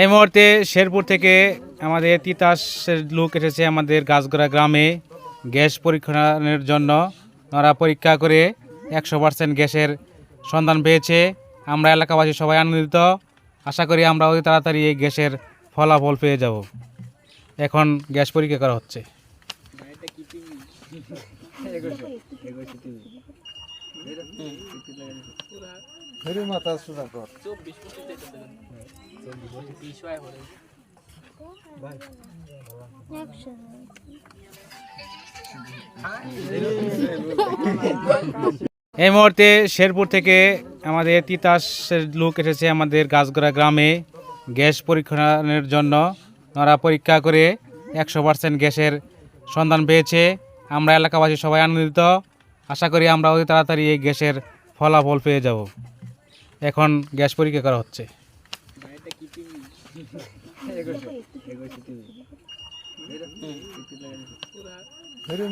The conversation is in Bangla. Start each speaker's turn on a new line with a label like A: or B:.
A: এই মুহূর্তে শেরপুর থেকে আমাদের তিতাসের লোক এসেছে আমাদের গাছগড়া গ্রামে গ্যাস পরীক্ষণের জন্য। ওরা পরীক্ষা করে একশো পার্সেন্ট গ্যাসের সন্ধান পেয়েছে। আমরা এলাকাবাসী সবাই আনন্দিত। আশা করি আমরা অতি তাড়াতাড়ি এই গ্যাসের ফলাফল পেয়ে যাব। এখন গ্যাস পরীক্ষা করা হচ্ছে।
B: ফেরি মাথা সুরা কর।
A: এই মুহূর্তে শেরপুর থেকে আমাদের তিতাসের লোক এসেছে আমাদের গাছগড়া গ্রামে গ্যাস পরীক্ষণের জন্য। ওরা পরীক্ষা করে একশো পার্সেন্ট গ্যাসের সন্ধান পেয়েছে। আমরা এলাকাবাসী সবাই আনন্দিত। আশা করি আমরা অতি তাড়াতাড়ি এই গ্যাসের ফলাফল পেয়ে যাব। এখন গ্যাস পরীক্ষা করা হচ্ছে।
B: ফেরি